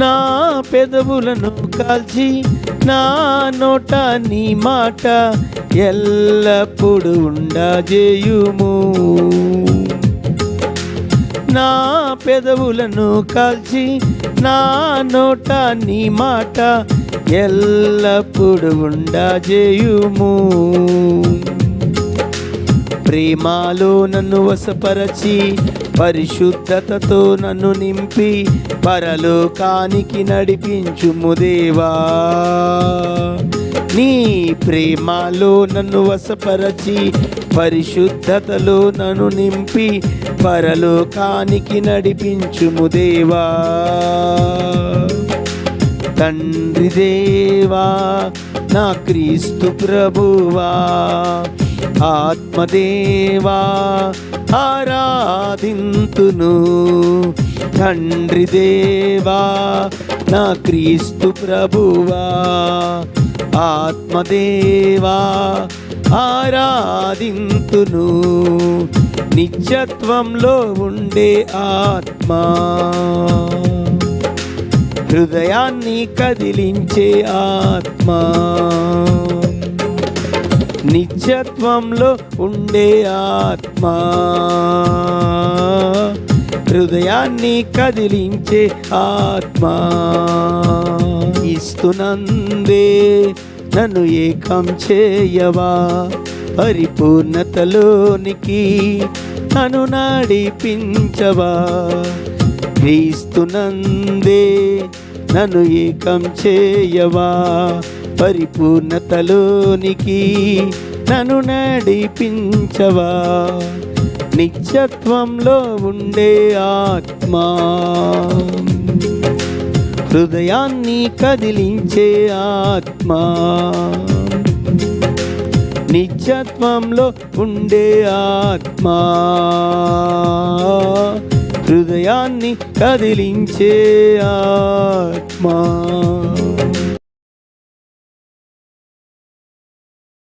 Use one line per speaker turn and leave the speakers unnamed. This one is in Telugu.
నా పెదవులను కాల్చి నా నోట నీ మాట ఎల్లప్పుడు ఉండజేయుము నా పెదవులను కాల్చి నా నోట నీ మాట ఎల్లప్పుడు ఉండజేయుము ప్రేమాలో నన్ను వసపరచి పరిశుద్ధతతో నన్ను నింపి పరలోకానికి నడిపించుము దేవా. నీ ప్రేమాలో నన్ను వసపరచి పరిశుద్ధతలో నన్ను నింపి పరలోకానికి నడిపించుము దేవా. తండ్రి దేవా నా క్రీస్తు ప్రభువా ఆత్మదేవా ఆరాధింతును. తండ్రి దేవా నా క్రీస్తు ప్రభువా. ఆత్మదేవా ఆరాధింతును. నిత్యత్వంలో ఉండే ఆత్మా. హృదయాన్ని కదిలించే ఆత్మ. నిత్యత్వంలో ఉండే ఆత్మ. హృదయాన్ని కదిలించే ఆత్మ. ఇస్తునందే నన్ను ఏకం చేయవా? పరిపూర్ణతలోనికి నన్ను నడిపించవా? క్రీస్తునందే నన్ను ఏకం చేయవా? పరిపూర్ణతలోనికి నన్ను నడిపించవా? నిత్యత్వంలో ఉండే ఆత్మా. హృదయాన్ని కదిలించే ఆత్మా. నిత్యత్వంలో ఉండే ఆత్మా. హృదయాన్ని కదిలించే ఆత్మా.